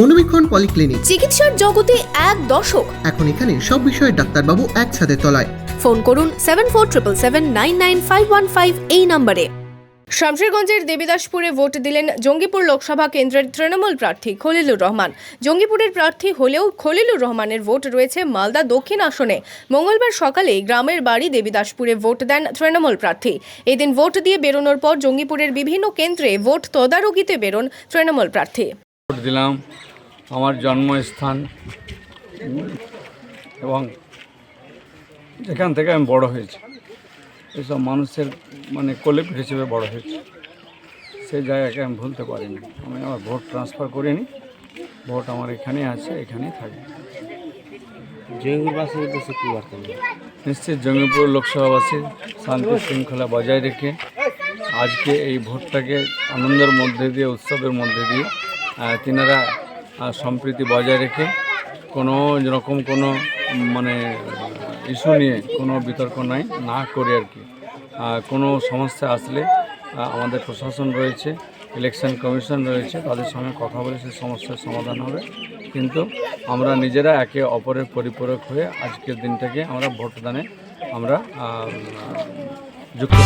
মনোবীক্ষণ polyclinic. চিকিৎসার জগতে এক দশক এখন এখানে সব বিষয়ে ডাক্তারবাবু একসাথে তলায়। ফোন করুন seven four triple seven nine nine five one five এই নম্বরে। শামশেরগঞ্জের দেবীদাসপুরে ভোট দিলেন জঙ্গিপুর লোকসভা কেন্দ্রের তৃণমূল প্রার্থী খলিলুর রহমান। জঙ্গিপুরের প্রার্থী হলেও খলিলুর রহমানের ভোট রয়েছে মালদা দক্ষিণ আসনে। মঙ্গলবার সকালে গ্রামের বাড়ি দেবীদাসপুরে ভোট দেন তৃণমূল প্রার্থী। এদিন ভোট দিয়ে বেরোনোর পর জঙ্গিপুরের বিভিন্ন কেন্দ্রে ভোট তদারকিতে বেরোন তৃণমূল প্রার্থী। দিলাম আমার জন্মস্থান। এবং যেখান থেকে আমি বড় হয়েছি। এসব মানুষের মানে কোলে হিসেবে বড় হয়েছি। সেই জায়গাকে আমি ভুলতে পারিনি। আমি আমার ভোট ট্রান্সফার করিনি। ভোট আমার এখানেই আছে এখানেই থাকবে। জঙ্গিবাসীর উদ্দেশ্যে কী বার্তা দেবেন? নিশ্চিত জঙ্গিপুর লোকসভাবাসী শান্তি শৃঙ্খলা বজায় রেখে আজকে এই ভোটটাকে আনন্দের মধ্যে দিয়ে উৎসবের মধ্যে দিয়ে তিনারা সম্প্রীতি বজায় রেখে কোনো রকম কোনো মানে ইস্যু নিয়ে কোনো বিতর্ক নাই, না করে আর কি। কোনো সমস্যা আসলে আমাদের প্রশাসন রয়েছে ইলেকশন কমিশন রয়েছে, তাদের সঙ্গে কথা বলে সেই সমস্যার সমাধান হবে। কিন্তু আমরা নিজেরা একে অপরের পরিপূরক হয়ে আজকের দিনটাকে আমরা ভোটদানে আমরা যুক্ত।